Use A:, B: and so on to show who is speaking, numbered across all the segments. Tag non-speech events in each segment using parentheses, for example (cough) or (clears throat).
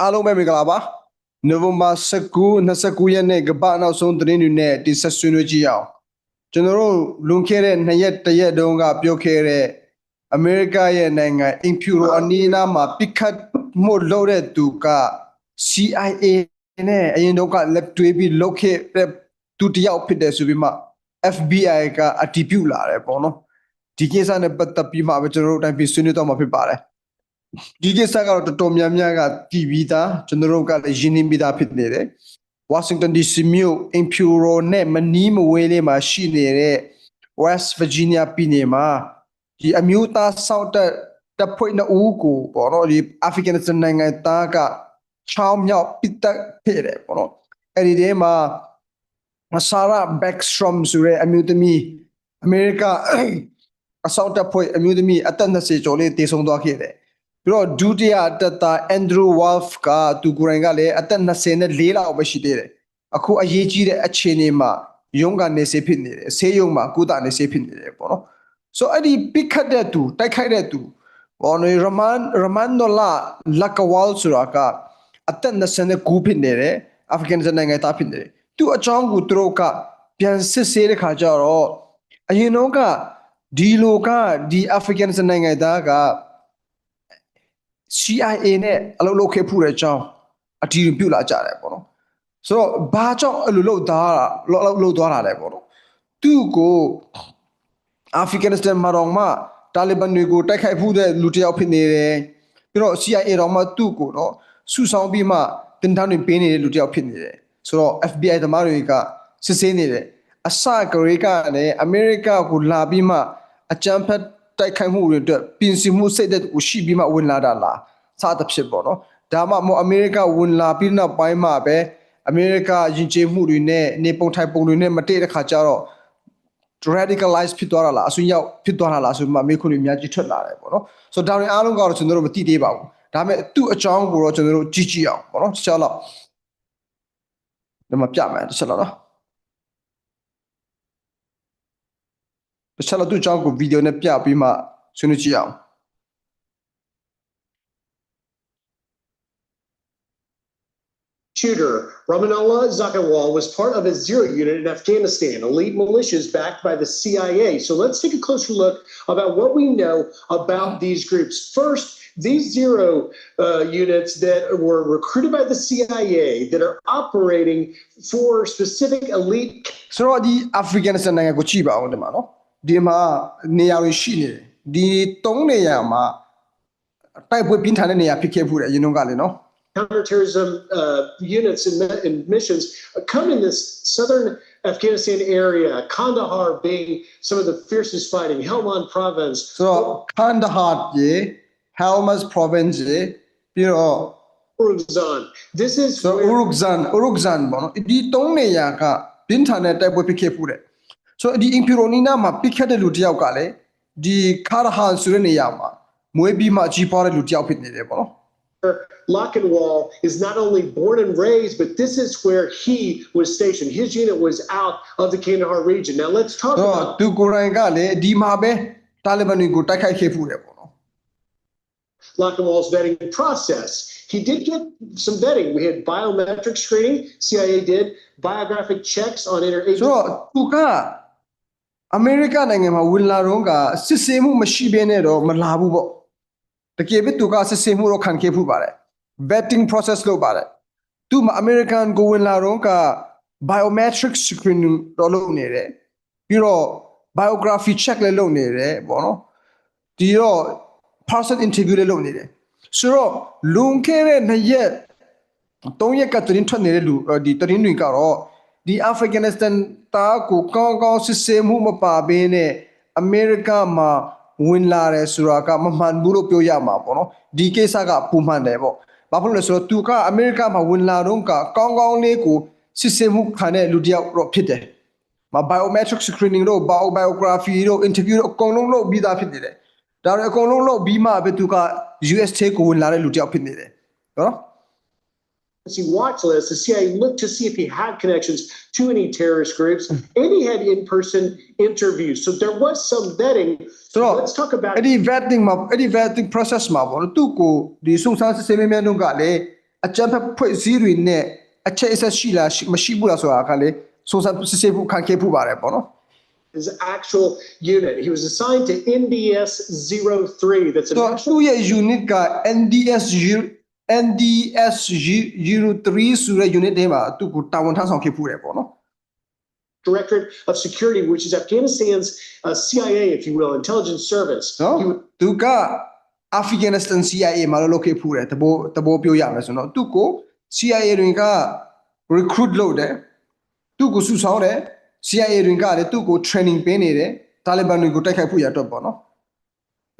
A: အားလုံးပဲမင်္ဂလာပါနိုဝင်ဘာ19 29ရက်နေ့ကပ္ပနောက်ဆုံးသတင်းတွေနဲ့ဒီဆက်ဆွေးနွေးကြည့်အောင်ကျွန်တော်တို့လွန်ခဲ့တဲ့2ရက်တရက်တုန်းကပြောခဲ့တဲ့အမေရိကရဲ့နိုင်ငံ Imperial အနီးအနားမှာပိခတ်မှုလုပ်တဲ့သူက CIA နဲ့အရင်တော့ကလက်တွဲပြီးလုပ်ခဲ့တဲ့သူတစ်ယောက်ဖြစ်တယ်ဆိုပြီးမှ FBI ကအတည်ပြုလာတယ်ပေါ့နော်ဒီကိစ္စနဲ့ပတ်သက်ပြီးမှပဲကျွန်တော်တို့အတိုင်းပြီးဆွေးနွေးတော့မှာဖြစ်ပါတယ် ဒီကိစ္စကတော့တော်တော်များများကတည်ပြီးသားကျွန်တော်တို့ကလည်းရင်းနှီးပြီးသားဖြစ်နေတယ် Washington DC မြို့ Imperial နဲ့မနီးမဝေးလေးမှာရှိနေတဲ့ West Virginia ပြည်နယ်မှာဒီအမျိုးသားစောင့်တပ်တပ်ဖွဲ့နှစ်ဦးကိုပေါ့နော်ဒီ African နိုင်ငံသားကချောင်းမြောက်ပစ်တက်ဖြစ်တယ်ပေါ့နော်အဲ့ဒီထဲမှာ Sarah Backstrom ဆိုတဲ့အမျိုးသမီးအမေရိကအစောင့်တပ်ဖွဲ့အမျိုးသမီးအသက်20ကျော်လေးတည်ဆုံသွားခဲ့တယ် ပြီးတော့ဒုတိယတက်တာအန်ဒရူဝါလ်ဖ်ကသူကိုယ်တိုင်ကလည်းအသက်24လောက်ပဲရှိသေးတယ်အခုအရေးကြီးတဲ့အခြေအနေမှာရုံးကနေစေဖြစ်နေတယ်ဆေးရုံမှာကုသနေစေဖြစ်နေတယ်ပေါ့နော်ဆိုအဲ့ဒီပိခတ်တဲ့သူတိုက်ခိုက်တဲ့သူဘောနော်ရမန်ရမန်နိုလာလက်ကဝါလ်ဆိုတာကအသက်29ဖြစ်နေတယ်အာဖရိကန်နိုင်ငံသားဖြစ်နေတယ်သူအချောင်းကိုသူတို့ကပြန်စစ်ဆေးတဲ့ခါကျတော့အရင်တော့ကဒီလိုကဒီအာဖရိကန်နိုင်ငံသားက CIA နဲ့အလုပ်လုပ်ခဲ့ဖူးတဲ့အကြောင်းအတီးပြုလာကြတယ်ပေါ့နော်ဆိုတော့ဘာကြောင့်အဲ့လိုလုပ်သားတာလုပ်လုပ်သွားတာလဲပေါ့နော်သူ့ကိုအာဖရိကန်စတန်မှာတော့မှတာလီဘန်တွေကိုတိုက်ခိုက်ဖူးတဲ့လူတစ်ယောက်ဖြစ်နေတယ်ပြီးတော့ CIA တော့မှသူ့ကိုတော့စုဆောင်ပြီးမှတင်တန်းတွေပေးနေတဲ့လူတစ်ယောက်ဖြစ်နေတယ်ဆိုတော့ FBI သမားတွေကစစ်ဆေးနေတယ်အစကရေကနဲ့အမေရိကကိုလာပြီးမှအကြမ်းဖက် တိုက်ခိုက်မှုတွေအတွက်ပြင်ဆင်မှုစိတ်သက်ကိုရှိပြီးမှဝင်လာတာလားစသဖြင့်ပေါ့နော်ဒါမှမဟုတ်အမေရိကဝင်လာပြီးနောက်ပိုင်းမှာပဲအမေရိကယဉ်ကျေးမှုတွေနဲ့နေပုံထိုင်ပုံတွေနဲ့မတည့်တဲ့ခါကျတော့ radicalize ဖြစ်သွားတာလားအဆွေရောက်ဖြစ်သွားတာလားဆိုမှမေးခွန်းတွေအများကြီးထွက်လာတယ်ပေါ့နော်ဆိုတော့ဒါတွေအားလုံးကတော့ကျွန်တော်တို့မသိသေးပါဘူးဒါပေမဲ့သူ့အကြောင်းကိုတော့ကျွန်တော်တို့ကြည့်ကြည့်အောင်ပေါ့နော်တစ်ချက်လောက်ဒီမှာပြမယ်တစ်ချက်လောက်နော် တစ်ချက်လောက်သူ့အကြောင်းကိုဗီဒီယိုနဲ့ပြပြီးမှဆွေးနွေးကြည့်အောင်
B: shooter, Ramanullah Zakawal, was part of a zero unit in Afghanistan, elite militias backed by the CIA. So let's take a closer look about what we know about these groups. First, these zero uh, units that were recruited by the CIA that are operating for specific elite
A: ဆိုတော့ဒီ Afghanistan နိုင်ငံကိုကြည့်ပါဦးဒီမှာနော် ဒီမှာနေရာတွေရှိနေတယ်ဒီ၃နေရာမှာတိုက်ပွဲပြင်းထန်တဲ့နေရာဖြစ်ခဲ့ဖူးတယ်အရင်တုန်းကလေနော်
B: counterterrorism uh, units and, and missions uh, come in this southern Afghanistan area, Kandahar being some of the fiercest fighting, Helmand province,
A: ဆိုတော့ Kandahar ရေ Helmand province ရေပြီးတော့
B: Uruzgan. This is
A: ဆိုတော့
B: where
A: Uruzgan Uruzgan ပေါ့နော်ဒီ၃နေရာကပြင်းထန်တဲ့တိုက်ပွဲဖြစ်ခဲ့ဖူးတယ် ဆိုတော့ဒီ Imperial Nina မှာပြစ်ခတ်တဲ့လူတစ်ယောက်ကလည်းဒီ Kandahar ဆိုတဲ့နေရာမှာမွေးပြီးမှကြီးပွားတဲ့လူတစ်ယောက်ဖြစ်နေတယ်ပေါ့နော်
B: Lockenwall is not only born and raised, but this is where he was stationed. His unit was out of the Kandahar region. Now let's talk
A: ဆိုတော့
B: about
A: သူကိုယ်တိုင်ကလည်းဒီမှာပဲတာလီဘန်တွေကိုတိုက်ခိုက်ခဲ့ဖူးတယ်ပေါ့နော်
B: Lockenwall's vetting process. He did get some vetting. We had biometric screening, CIA did, biographic checks on
A: ဆို
B: interagency
A: တော့သူက အမေရိကနိုင်ငံမှာဝင်လာတော့ကစစ်ဆေးမှုမရှိဘဲနဲ့တော့မလာဘူးပေါ့တကယ်ပဲသူကစစ်ဆေးမှုတော့ခံခဲ့ဖူးပါတယ် vetting process လုပ်ပါတယ်သူမှာ American ကိုဝင်လာတော့က biometric screening တော့လုပ်နေတယ်ပြီးတော့ biography check လည်းလုပ်နေတယ်ပေါ့နော်ဒီတော့ person interview လည်းလုပ်နေတယ်ဆိုတော့လွန်ခဲ့တဲ့နှစ်ရက်သုံးရက်ကသတင်းထွက်နေတဲ့လူအော်ဒီသတင်းတွေကတော့ ဒီအာဖဂန်နစ္စတန်တာကိုကောင်းကောင်းစစ်ဆေးမှုမပါဘဲနဲ့အမေရိကမှာဝင်လာတယ်ဆိုတာကမမှန်ဘူးလို့ပြောရမှာပေါ့နော်ဒီကိစ္စကပုံမှန်တယ်ပေါ့ဘာဖြစ်လို့လဲဆိုတော့သူကအမေရိကမှာဝင်လာတော့ကကောင်းကောင်းလေးကိုစစ်ဆေးမှုခံတဲ့လူတစ်ယောက်တော့ဖြစ်တယ်မ biometric screening တို့ bio biography တို့ interview တို့အကုန်လုံးလုပ်ပြီးသားဖြစ်နေတယ်ဒါတွေအကုန်လုံးလုပ်ပြီးမှပဲသူက US ထဲကိုဝင်လာတဲ့လူတစ်ယောက်ဖြစ်နေတယ်နော်
B: watch list. The CIA looked to see if he had connections to any terrorist groups, and he had in-person interviews. So there was some vetting.
A: So,
B: let's talk about
A: အဲ့ဒီ vetting မှာအဲ့ဒီ vetting process မှာပေါ့နော်သူ့ကိုဒီစုံစမ်းစစ်ဆေးမြဲမြဲတို့ကလည်း အကြမ်းဖက်ဖွဲ့စည်းတွေနဲ့အချက်အဆက်ရှိလားရှိမရှိဘူးလားဆိုတာကလေစိုးစမ်းစစ်ဆေးဖို့ခံခဲ့ဖို့ပါတယ်ပေါ့နော်
B: his actual unit. He was assigned to NDS 03. That's a
A: တော့
B: national
A: သူ့ရဲ့ unit က NDS NDS 03ဆိုတဲ့ unit ထဲမှာသူ့ကိုတာဝန်ထမ်းဆောင်ခဲ့ဖို့တယ်ပေါ့နော်
B: Directorate of Security, which is Afghanistan's uh, CIA, if you will, intelligence service.
A: နော်
B: He was
A: သူက Afghanistan CIA မှာလို့လုပ်ခဲ့ဖို့တယ်တဘောတဘောပြောရမယ်ဆိုတော့သူ့ကို CIA တွေက recruit လုပ်တယ်သူ့ကိုစုဆောင်းတယ် CIA တွေကလည်းသူ့ကို training ပေးနေတယ်တာလီဘန်တွေကိုတိုက်ခိုက်ဖို့ရတော့ပေါ့နော်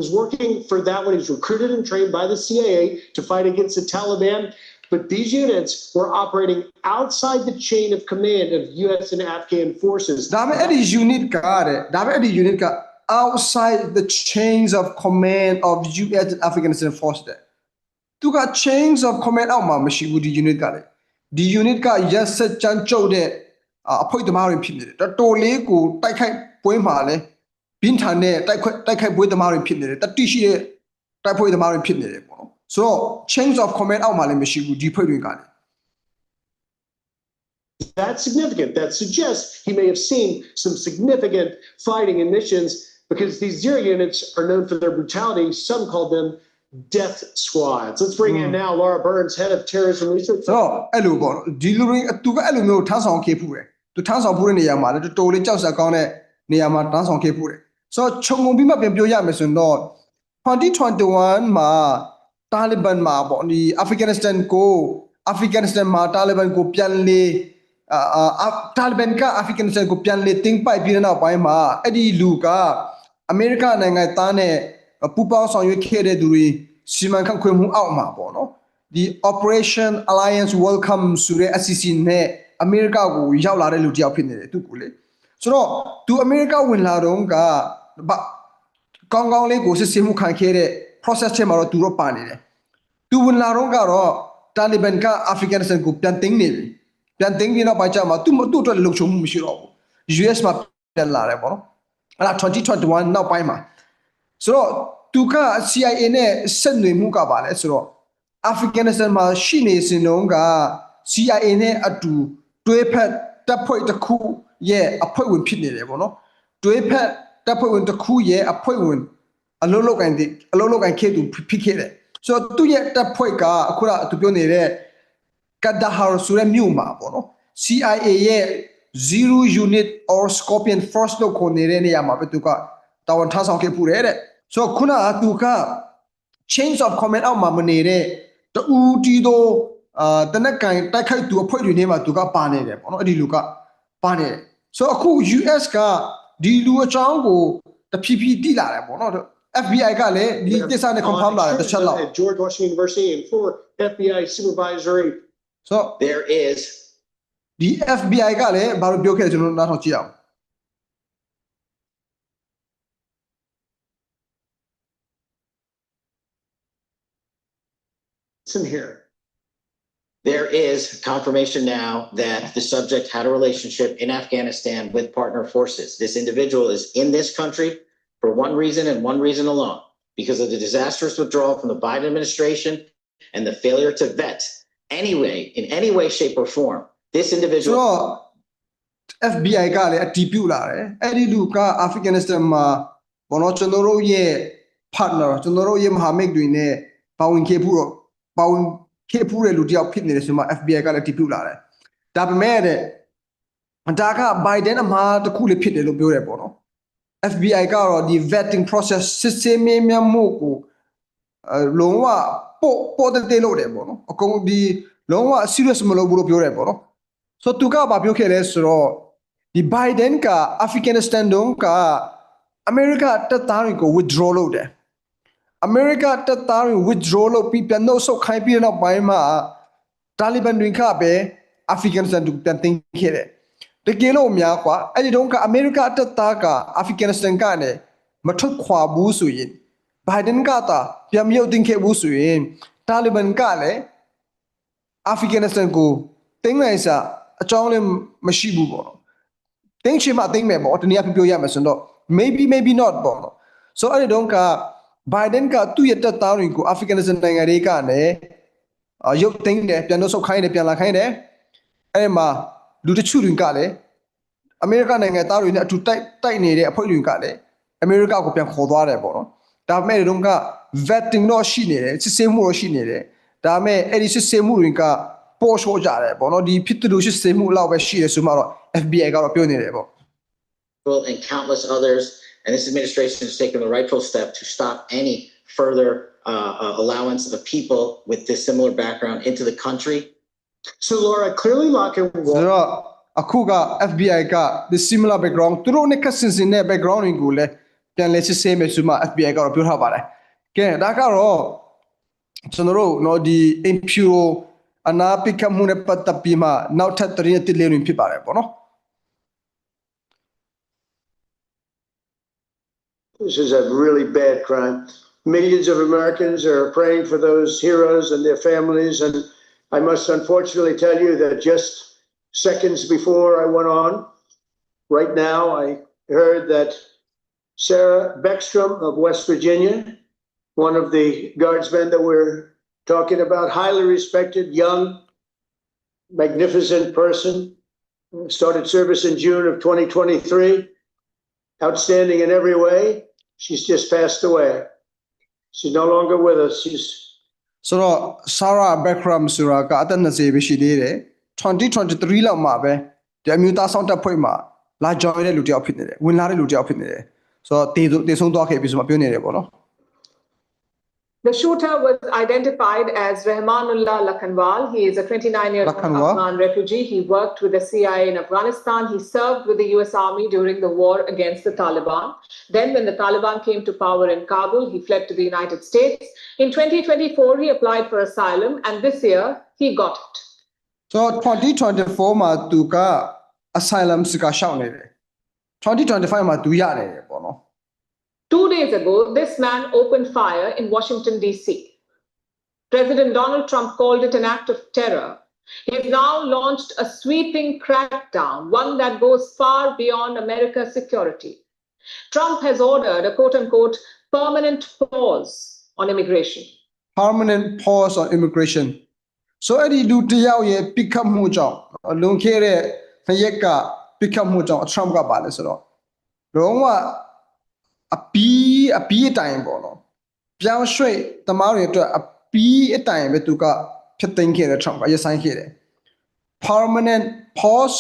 B: was working for that when he was recruited and trained by the CIA to fight against the Taliban. But these units were operating outside the chain of command of U.S. and Afghan forces.
A: ဒါပေမဲ့အဲ့ဒီ unit ကတဲ့ဒါပေမဲ့အဲ့ဒီ unit က outside the chains of command of US and Afghanistan force တဲ့သူက chains of command အောက်မှာမရှိဘူးဒီ unit ကလေဒီ unit ကရက်ဆက်ကြမ်းကြုတ်တဲ့အအဖွဲ့သမားတွေဖြစ်နေတယ်တော်တော်လေးကိုတိုက်ခိုက်ပွဲမှာလဲ ဘင်းထန်တဲ့တိုက်ခိုက်တိုက်ခိုက်ပွဲသမားတွေဖြစ်နေတယ်တတိရှိတဲ့တိုက်ပွဲသမားတွေဖြစ်နေတယ်ပေါ့နော်ဆိုတော့ chains of command အောက်မှာလည်းမရှိဘူးဒီဖွဲ့တွေကလေ
B: That's significant. That suggests he may have seen some significant fighting and missions because these zero units are known for their brutality. Some call them death squads. Let's bring in now Laura Burns, head of terrorism research.
A: ဆိုတော့အဲ့လိုပေါ့နော်ဒီလူတွေသူကအဲ့လိုမျိုးထမ်းဆောင်ခဲ့ဖူးတယ်သူထမ်း ဆောင်ဖူးတဲ့နေရာမှာလည်းတော်တော်လေးကြောက်စရာကောင်းတဲ့နေရာမှာထမ်းဆောင်ခဲ့ဖူးတယ်ဆိုတော့ခြုံငုံပြီးမှပြန်ပြောရမယ်ဆိုရင်တော့2021မှာတာလီဘန်မှာပေါ့ဒီအာဖဂန်နစ္စတန်ကိုအာဖဂန်နစ္စတန်မှာတာလီဘန်ကိုပြန်လေအာအာတာလီဘန်ကအာဖဂန်နစ္စတန်ကိုပြန်လေတင်းပိုက်ပြီးတဲ့နောက်ပိုင်းမှာအဲ့ဒီလူကအမေရိကန်နိုင်ငံသားနဲ့ပူးပေါင်းဆောင်ရွက်ခဲ့တဲ့သူတွေစီမံခန့်ခွဲမှုအောက်မှာပေါ့နော်ဒီ Operation Alliance Welcome ဆိုတဲ့ SCC နဲ့အမေရိကကိုရောက်လာတဲ့လူတစ်ယောက်ဖြစ်နေတယ်သူကလေ ဆိုတော့သူအမေရိကဝင်လာတော့ကဘာကောင်းကောင်းလေးကိုစစ်ဆေးမှုခံခဲ့တဲ့ process ထဲမှာတော့သူတော့ပါနေတယ်သူဝင်လာတော့ကတော့တာလီဘန်ကအာဖဂန်နစ္စတန်ကိုပြန်သိမ်းနေပြီပြန်သိမ်းပြီးတော့ပိုင်းကျမှသူမသူ့အတွက်လုံခြုံမှုမရှိတော့ဘူး US မှာပြန်လာတယ်ပေါ့နော်အဲ့ဒါ2021နောက်ပိုင်းမှာဆိုတော့သူက CIA နဲ့ဆက်နွယ်မှုကပါလဲဆိုတော့အာဖဂန်နစ္စတန်မှာရှိနေစဉ်တုန်းက CIA နဲ့အတူတွဲဖက်တပ်ဖွဲ့တစ်ခု ရဲ့အဖွဲ့ဝင်ဖြစ်နေတယ်ပေါ့နော်တွဲဖက်တပ်ဖွဲ့ဝင်တစ်ခုရဲ့အဖွဲ့ဝင်အလုံးလောက်ကန်အလုံးလောက်ကန်ခဲ့သူဖြစ်ခဲ့တယ်ဆိုတော့သူ့ရဲ့တပ်ဖွဲ့ကအခုကသူပြောနေတဲ့ကဒါဟာဆိုတဲ့မြို့မှာပေါ့နော် CIA ရဲ့0 unit or scorpion force လို့ခေါ်နေတဲ့နေရာမှာပဲသူကတာဝန်ထမ်းဆောင်ခဲ့ပူတယ်တဲ့ဆိုတော့ခုနကသူက change of command အောက်မှာမနေတဲ့တူတီတော့အာတနက်ကန်တိုက်ခိုက်သူအဖွဲ့တွေနေမှာသူကပါနေတယ်ပေါ့နော်အဲ့ဒီလူက ပါနေတယ်ဆိုတော့အခု US ကဒီလူအကြောင်းကိုတဖြည်းဖြည်းတိလာတယ်ပေါ့နော် FBI ကလည်းဒီကိစ္စနဲ့ confirm လာတယ်တစ်ချက်လောက်
B: At George Washington University and for FBI supervisory
A: ဆိုတော့
C: There is
A: ဒီ FBI ကလည်းဘာလို့ပြောခဲ့လဲကျွန်တော်တို့နားထောင်ကြည့်အောင်
B: Listen here.
C: there is confirmation now that the subject had a relationship in Afghanistan with partner forces. This individual is in this country for one reason and one reason alone, because of the disastrous withdrawal from the Biden administration and the failure to vet anyway, in any way, shape, or form. This
A: ဆို
C: individual
A: တော့ FBI ကလည်းအတီးပြုတ်လာတယ်အဲ့ဒီလူကအာဖဂန်နစ္စတန်မှာဘောနော်ကျွန်တော်တို့ရဲ့ partner ကျွန်တော်တို့ရဲ့မဟာမိတ်တွေနဲ့ပါဝင်ခဲ့ဖို့တော့ပါဝင် ခဲ့ဖို့တဲ့လူတစ်ယောက်ဖြစ်နေတယ်ဆိုမှ FBI ကလည်းအတီးပြုတ်လာတယ်ဒါပေမဲ့တဲ့ဒါက Biden အမှားတစ်ခုလေးဖြစ်တယ်လို့ပြောတယ်ပေါ့နော် FBI ကတော့ဒီ vetting process စစ်ဆေးမြင်မြတ်မှုကိုအဲလုံးဝပို့ပို့တဲ့တဲ့လို့တယ်ပေါ့နော်အကုန်ဒီလုံးဝ serious မလုပ်ဘူးလို့ပြောတယ်ပေါ့နော်ဆိုတော့သူကဘာပြောခဲ့လဲဆိုတော့ဒီ Biden က Afghanistan တုန်းကအမေရိကတပ်သားတွေကို withdraw လုပ်တယ် အမေရိကတပ်သားတွေ withdraw လုပ်ပြီးပြန်နှုတ်ဆုတ်ခိုင်းပြီးတဲ့နောက်ပိုင်းမှာတာလီဘန်တွေကပဲ Afghanistan ကိုပြန်သိမ်းခဲ့တယ်တကယ်လို့များกว่าအဲ့ဒီတုန်းကအမေရိကတပ်သားက Afghanistan ကနေမထွက်ခွာဘူးဆိုရင် Biden ကတာပြန်မြုပ်သိမ်းခဲ့ဘူးဆိုရင်တာလီဘန်ကလည်း အာဖဂန်နစ္စတန်ကိုတင်းနိုင်စာအကြောင်းလည်းမရှိဘူးပေါ့နော်တင်းချင်မှတင်းမယ်ပေါ့တနည်းအားဖြင့်ပြောရမယ်ဆိုတော့ maybe maybe not ပေါ့နော် so အဲ့ဒီတော့က Biden ကသူ့ရဲ့တပ်သားတွေကိုအာဖဂန်နစ္စတန်နိုင်ငံတွေကနေအာရုပ်သိမ်းတယ်ပြန်တော့ဆုတ်ခိုင်းတယ်ပြန်လာခိုင်းတယ်အဲ့ဒီမှာလူတချို့တွေကလည်းအမေရိကန်နိုင်ငံသားတွေနဲ့အတူတိုက်တိုက်နေတဲ့အဖွဲ့တွေကလည်းအမေရိကကိုပြန်ခေါ်သွားတယ်ပေါ့နော်ဒါပေမဲ့တို့က vetting တော့ရှိနေတယ်စစ်ဆေးမှုတော့ရှိနေတယ်ဒါပေမဲ့အဲ့ဒီစစ်ဆေးမှုတွေကပေါ်လျှော့ကြတယ်ပေါ့နော်ဒီဖြစ်သူစစ်ဆေးမှုလောက်ပဲရှိတယ်ဆိုမှတော့ FBI ကတော့ပြောနေတယ်ပေါ့
C: and countless others. And this administration has taken the rightful step to stop any further uh, uh, allowance of people with this similar background into the country.
B: So, Laura, clearly Lockett
A: ဆို
B: Wall
A: တော့အခုက FBI က the similar background သူတို့နဲ့ကဆင်စင်တဲ့ background တွေကိုလည်းပြန်လဲစစ်ဆေးမယ်ဆိုမှ FBI ကတော့ပြောထားပါတယ်။ကဲဒါကတော့ကျွန်တော်တို့နော်ဒီ impure အနာပိကမှုနဲ့ပတ်သက်ပြီးမှနောက်ထပ်သတင်းတစ်လေးတွေဖြစ်ပါတယ်ပေါ့နော်
D: This is a really bad crime. Millions of Americans are praying for those heroes and their families. And I must unfortunately tell you that just seconds before I went on, right now, I heard that Sarah Beckstrom of West Virginia, one of the guardsmen that we're talking about, highly respected, young, magnificent person, started service in June of 2023 outstanding in every way. She's just passed away. She's no longer with us. She's
A: ဆိုတော့ Sarah Backram ဆိုတာကအသက်20ပဲရှိသေးတယ်2023လောက်မှာပဲဒီအမျိုးသားဆောင်တပ်ဖွဲ့မှာလာ join တဲ့လူတစ်ယောက်ဖြစ်နေတယ်ဝင်လာတဲ့လူတစ်ယောက်ဖြစ်နေတယ်ဆိုတော့တည်တည်ဆုံးသွားခဲ့ပြီဆိုမှပြောနေတယ်ပေါ့နော်
E: The shooter was identified as Rahmanullah Lakhanwal. He is a 29 year old
A: Lakhanwal.
E: Afghan refugee. He worked with the CIA in Afghanistan. He served with the US Army during the war against the Taliban. Then, when the Taliban came to power in Kabul, he fled to the United States. In 2024, he applied for asylum, and this year, he got it.
A: ဆိုတော့2024မှာသူက asylum စကရှောက်နေတယ်2025မှာသူရနေတယ်ပေါ့နော်
E: Two days ago, this man opened fire in Washington, D.C. President Donald Trump called it an act of terror. He has now launched a sweeping crackdown, one that goes far beyond America's security. Trump has ordered a quote unquote permanent pause on immigration.
A: permanent pause on immigration ဆိုအဲ့ဒီလူတစ်ယောက်ရဲ့ပြစ်ခတ်မှုကြောင့်လွန်ခဲ့တဲ့နှစ်ရက်ကပြစ်ခတ်မှုကြောင့် Trump ကပါလဲဆိုတော့လုံးဝ အပီးအပီးအတိုင်ပေါ့နော်ပြောင်းရွှေ့တမားတွေအတွက်အပီးအတိုင်ပဲသူကဖြစ်သိမ်းခဲ့တယ် Trump ကရဆိုင်ခဲ့တယ် permanent pause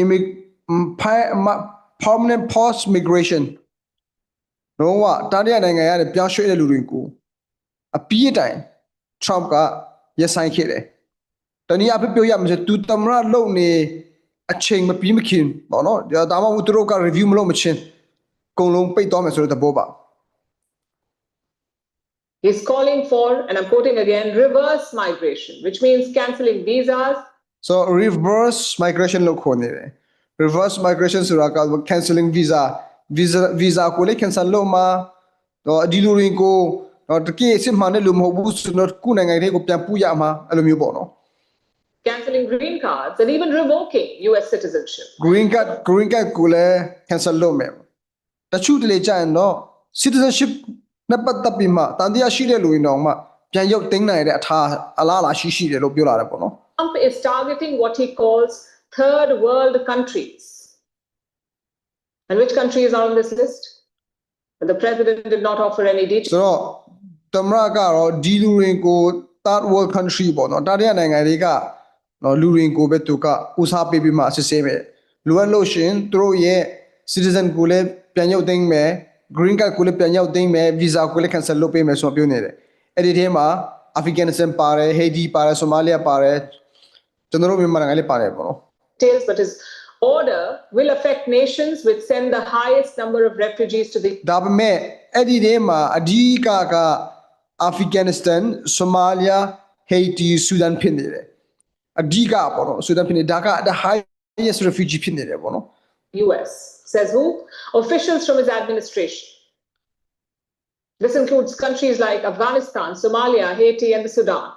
A: immig mm, pi- ma- permanent pause migration လုံးဝတားရနိုင်ငံရတယ်ပြောင်းရွှေ့တဲ့လူတွေကိုအပီးအတိုင် Trump ကရဆိုင်ခဲ့တယ်။တနည်းအားဖြင့်ပြောရမယ်ဆိုသူသမရလုံနေအချိန်မပြီးမခင်ပေါ့နော်။ဒါမှမဟုတ်သူတို့က review မလုပ်မချင်းအ ကုန်လုံးပိတ်သွားမယ်ဆိုတဲ့သဘောပါ
E: He's calling for, and I'm quoting again, reverse migration, which means canceling visas, ။
A: So reverse migration လို့ခေါ်နေတယ်။ reverse migration ဆိုတာက canceling visa visa visa ကိုလည်း cancel လုပ်မှာတော့ဒီလူတွေကိုတော့တကယ်စစ်မှန်တဲ့လူမဟုတ်ဘူးဆိုတော့ခုနိုင်ငံတွေကိုပြန်ပို့ရမှာအဲ့လိုမျိုးပေါ့နော်
E: canceling green cards, and even revoking US citizenship.
A: green card green card ကိုလည်း cancel လုပ်မယ် တချို့တလေကြာရင်တော့ citizenship နဲ့ပတ်သက်ပြီးမှတန်တရားရှိတဲ့လူတွေတော့မှပြန်ရုပ်သိမ်းနိုင်တဲ့အထားအလားအလာရှိရှိတယ်လို့ပြောလာတယ်ပေါ့နော်
E: Trump is targeting what he calls third world countries. And which countries are on this list? But the president did not offer any details.
A: ဆိုတော့သမရကတော့ဒီလူတွေကို third world country ပေါ့နော်တာရနိုင်ငံတွေကနော်လူတွေကိုပဲသူကဦးစားပေးပြီးမှစစ်ဆေးမယ်လိုအပ်လို့ရှရင်သူတို့ရဲ့ citizen ကိုလည်းပြန်ရုပ်သိမ်းမယ် green card ကိုလည်းပြန်ရုပ်သိမ်းမယ် visa ကိုလည်း cancel လုပ်ပေးမယ်ဆိုတော့ပြောနေတယ်အဲ့ဒီထဲမှာ Afghanistan ပါတယ် Haiti ပါတယ် Somalia ပါတယ်ကျွန်တော်တို့မြန်မာနိုင်ငံလည်းပါတယ်ပေါ့နော်
E: but his order will affect nations which send the highest number of refugees to the
A: ဒါပေမဲ့အဲ့ဒီထဲမှာအဓိကက Afghanistan, Somalia, Haiti, Sudan ဖြစ်နေတယ်အဓိကပေါ့နော် Sudan ဖြစ်နေဒါက the highest refugee ဖြစ်နေတယ်ပေါ့နော်
E: US. Says who? Officials from his administration. This includes countries like Afghanistan, Somalia, Haiti, and the Sudan.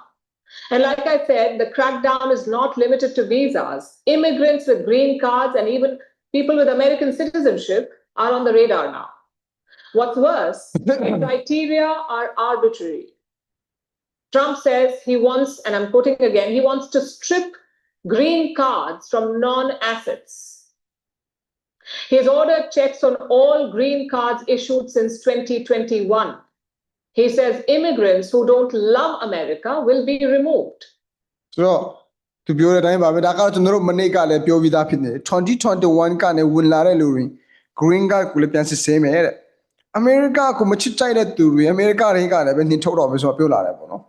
E: And like I said, the crackdown is not limited to visas. Immigrants with green cards and even people with American citizenship are on the radar now. What's worse, (clears throat) the criteria are arbitrary. Trump says he wants, and I'm quoting again, he wants to strip green cards from non assets. He has ordered checks on all green cards issued since 2021. He says immigrants who don't love America will be removed.
A: ဆိုတော့သူပြောတဲ့အတိုင်းပါပဲဒါကတော့ကျွန်တော်တို့မနေ့ကလည်းပြောပြီးသားဖြစ်နေတယ်2021ကနေဝင်လာတဲ့လူတွေ green card ကိုလည်းပြန်စစ်ဆေးမယ်တဲ့အမေရိကကိုမချစ်ကြိုက်တဲ့သူတွေအမေရိကတွေကလည်းပဲနှင်ထုတ်တော့မယ်ဆိုတော့ပြောလာတယ်ပေါ့နော်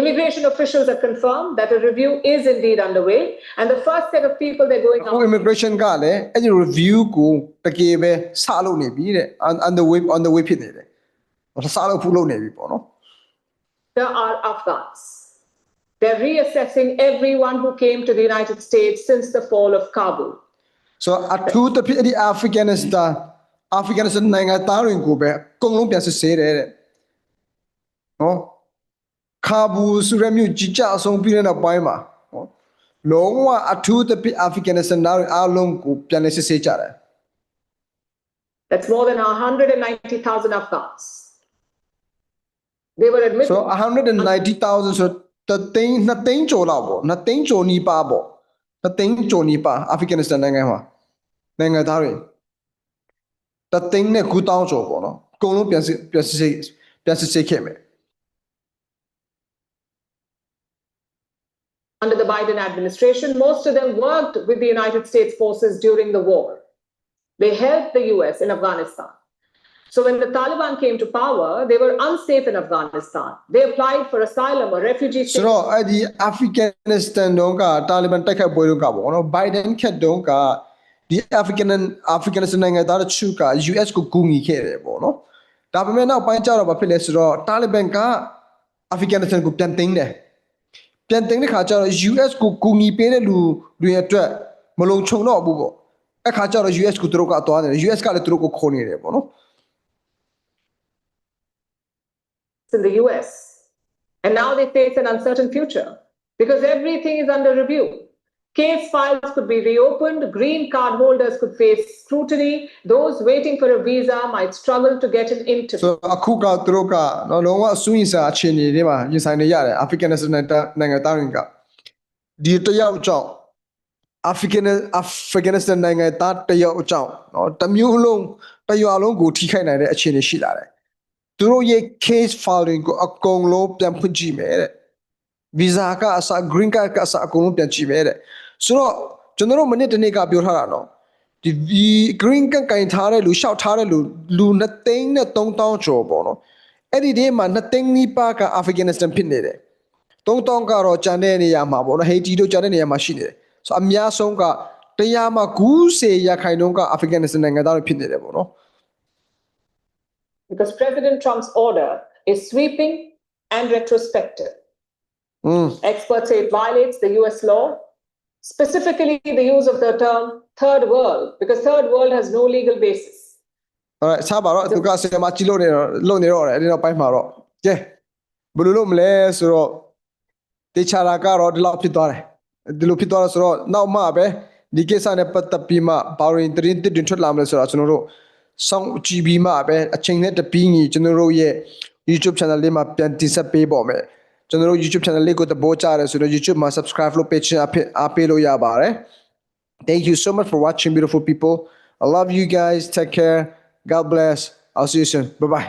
E: Immigration officials have confirmed that a review is indeed underway, and the first set of people they're going
A: အခု
E: after.
A: immigration ကလည်းအဲ့ဒီ review ကိုတကယ်ပဲစလုပ်နေပြီတဲ့ on on the way on the way ဖြစ်နေတယ်ဟိုစလုပ်ဖို့လုပ်နေပြီပေါ့နော်
E: There are Afghans. They're reassessing everyone who came to the United States since the fall of Kabul.
A: ဆိုတော့အထူးသဖြင့်အဲ့ဒီ Afghanistan Afghanistan နိုင်ငံသားတွေကိုပဲအကုန်လုံးပြန်စစ်ဆေးတယ်တဲ့နော် ခါဘူဆိုရမြို့ကြီးကြအဆုံးပြီးတဲ့နောက်ပိုင်းမှာနော်လုံးဝအထူးသဖြင့် Afghanistan သားတွေအားလုံးကိုပြန်လည်စစ်ဆေးကြတယ်
E: That's more than 190,000 Afghans. They were admitted.
A: ဆိုတော့190,000ဆိုတော့တသိန်းနှစ်သိန်းကျော်လောက်ပေါ့နှစ်သိန်းကျော်နီးပါပေါ့နှစ်သိန်းကျော်နီးပါ Afghanistan နိုင်ငံမှာနိုင်ငံသားတွေတသိန်းနဲ့9000ကျော်ပေါ့နော်အကုန်လုံးပြန်စစ်ပြန်စစ်ဆေးပြန်စစ်ဆေးခဲ့မယ်
E: under the Biden administration, most of them worked with the United States forces during the war. They helped the US in Afghanistan. So when the Taliban came to power, they were unsafe in Afghanistan. They applied for asylum or refugee
A: ဆို
E: status.
A: တော့အဲ့ဒီ Afghanistan တုန်းကတာလီဘန်တိုက်ခိုက်ပွဲတုန်းကပေါ့နော် Biden ခက်တုန်းကဒီ African Afghanistan နိုင်ငံသားတို့ချုပ်က US ကိုကူညီခဲ့တယ်ပေါ့နော်ဒါပေမဲ့နောက်ပိုင်းကျတော့ဘာဖြစ်လဲဆိုတော့တာလီဘန်က Afghanistan ကိုပြန်သိမ်းတယ် ပြန်သိမ်းတဲ့ခါကျတော့ US ကိုကူညီပေးတဲ့လူတွေအတွက်မလုံခြုံတော့ဘူးပေါ့အဲ့ခါကျတော့ US ကိုသူတို့ကသွားတယ် US ကလည်းသူတို့ကိုခေါ်နေတယ်ပေါ့နော်
E: in the US. And now they face an uncertain future because everything is under review. Case files could be reopened, green card holders could face scrutiny, those waiting for a visa might struggle to get an interview.
A: ဆိုတော့အခုကသူတို့ကနော်လုံးဝအဆူရင်စာအခြေအနေတွေမှာရင်ဆိုင်နေရတယ်အာဖရိကန်နိုင်ငံသားတွေကဒီတယောက်အကြောင်းအာဖရိကန်အာဖရိကန်နိုင်ငံသားတယောက်အကြောင်းနော်တစ်မျိုးလုံးတစ်ရွာလုံးကိုထိခိုက်နိုင်တဲ့အခြေအနေရှိလာတယ်သူတို့ရဲ့ case filing ကိုအကုန်လုံးပြန်ဖွင့်ကြည့်မယ်တဲ့ visa ကအစ green card ကအစအကုန်လုံးပြန်ကြည့်မယ်တဲ့ ဆိုတော့ကျွန်တော်တို့မနေ့တနေ့ကပြောထားတာနော်ဒီဒီ green ကကင်ထားတဲ့လူရှောက်ထားတဲ့လူလူ2သိန်းနဲ့3000ကျော်ပေါ့နော်အဲ့ဒီတည်းမှာ2သိန်းနီးပါးကအာဖဂန်နစ္စတန်ဖြစ်နေတယ်3000ကတော့ကျန်တဲ့နေရာမှာပေါ့နော်ဟေတီတို့ကျန်တဲ့နေရာမှာရှိနေတယ်ဆိုတော့အများဆုံးကတရားမှာ90ရာခိုင်နှုန်းကအာဖဂန်နစ္စတန်နိုင်ငံသားတွေဖြစ်နေတယ်ပေါ့နော်
E: because President Trump's order is sweeping and retrospective.
A: อืม
E: Experts say it violates the US law, specifically the use of the term third world, because third world has no legal basis.
A: alright စားပါတော့သူကဆီမှာကြည့်လို့နေတော့လုံနေတော့တယ်အဲ့ဒီတော့ပိုင်းမှာတော့ကဲဘယ်လိုလုပ်မလဲဆိုတော့တေချာတာကတော့ဒီလောက်ဖြစ်သွားတယ်ဒီလိုဖြစ်သွားတော့ဆိုတော့နောက်မှပဲဒီကိစ္စနဲ့ပတ်သက်ပြီးမှဘာရင်တရင်တစ်တွင်ထွက်လာမလဲဆိုတော့ကျွန်တော်တို့စောင့်ကြည့်ပြီးမှပဲအချိန်နဲ့တပီးကြီးကျွန်တော်တို့ရဲ့ YouTube channel လေးမှာပြန်တင်ဆက်ပေးပါမယ် ကျွန်တော်တို့ YouTube channel လေးကိုသဘောကျတယ်ဆိုတော့ YouTube မှာ subscribe လုပ်ပေးချင်အဖြစ်အားပေးလို့ရပါတယ် Thank you so much for watching, beautiful people. I love you guys. Take care. God bless. I'll see you soon. Bye bye.